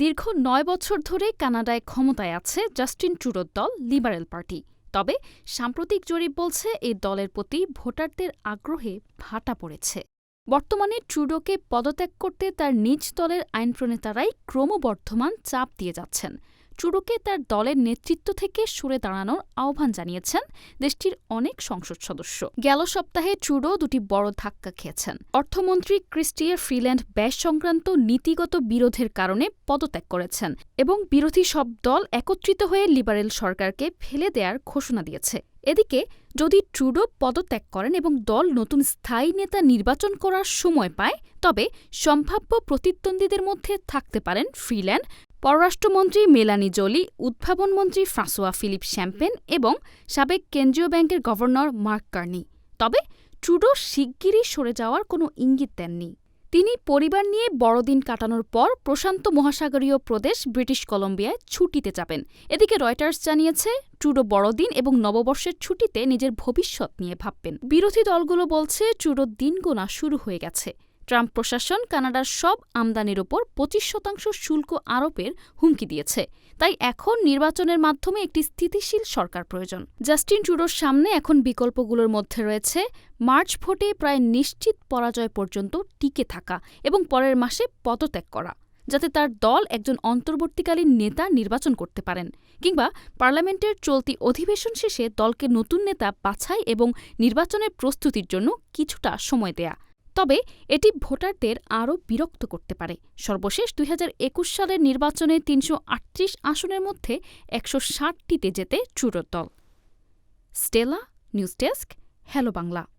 দীর্ঘ নয় বছর ধরে কানাডায় ক্ষমতায় আছে জাস্টিন ট্রুডোর দল লিবারেল পার্টি। তবে সাম্প্রতিক জরিপ বলছে এই দলের প্রতি ভোটারদের আগ্রহে ভাটা পড়েছে। বর্তমানে ট্রুডোকে পদত্যাগ করতে তার নিজ দলের আইনপ্রণেতারাই ক্রমবর্ধমান চাপ দিয়ে যাচ্ছেন। ট্রুডোকে তার দলের নেতৃত্ব থেকে সরে দাঁড়ানোর আহ্বান জানিয়েছেন দেশটির অনেক সংসদ সদস্য। গেল সপ্তাহে ট্রুডো দুটি বড় ধাক্কা খেয়েছেন। অর্থমন্ত্রী ক্রিস্টিয়ার ফ্রিল্যান্ড ব্যয় সংক্রান্ত নীতিগত বিরোধের কারণে পদত্যাগ করেছেন এবং বিরোধী সব দল একত্রিত হয়ে লিবারেল সরকারকে ফেলে দেয়ার ঘোষণা দিয়েছে। এদিকে, যদি ট্রুডো পদত্যাগ করেন এবং দল নতুন স্থায়ী নেতা নির্বাচন করার সময় পায়, তবে সম্ভাব্য প্রতিদ্বন্দ্বীদের মধ্যে থাকতে পারেন ফ্রিল্যান্ড পররাষ্ট্রমন্ত্রী মেলানি জোলি, উদ্ভাবনমন্ত্রী ফ্রাঁসোয়া ফিলিপ শ্যাম্পেন এবং সাবেক কেন্দ্রীয় ব্যাংকের গভর্নর মার্ক কার্নি। তবে ট্রুডো শিগগিরই সরে যাওয়ার কোনো ইঙ্গিত দেননি। তিনি পরিবার নিয়ে বড়দিন কাটানোর পর প্রশান্ত মহাসাগরীয় প্রদেশ ব্রিটিশ কলম্বিয়ায় ছুটিতে যাবেন। এদিকে রয়টার্স জানিয়েছে, ট্রুডো বড়দিন এবং নববর্ষের ছুটিতে নিজের ভবিষ্যৎ নিয়ে ভাববেন। বিরোধী দলগুলো বলছে, ট্রুডোর দিন গোনা শুরু হয়ে গেছে। ট্রাম্প প্রশাসন কানাডার সব আমদানির ওপর পঁচিশ শতাংশ শুল্ক আরোপের হুমকি দিয়েছে। তাই এখন নির্বাচনের মাধ্যমে একটি স্থিতিশীল সরকার প্রয়োজন। জাস্টিন ট্রুডোর সামনে এখন বিকল্পগুলোর মধ্যে রয়েছে মার্চ ভোটে প্রায় নিশ্চিত পরাজয় পর্যন্ত টিকে থাকা এবং পরের মাসে পদত্যাগ করা, যাতে তার দল একজন অন্তর্বর্তীকালীন নেতা নির্বাচন করতে পারেন, কিংবা পার্লামেন্টের চলতি অধিবেশন শেষে দলকে নতুন নেতা বাছাই এবং নির্বাচনের প্রস্তুতির জন্য কিছুটা সময় দেয়া। তবে এটি ভোটারদের আরও বিরক্ত করতে পারে। সর্বশেষ দুই হাজার একুশ সালের নির্বাচনে তিনশো আটত্রিশ আসনের মধ্যে একশো ষাটটিতে যেতে চুরোর দল। Stella, news desk, hello Bangla.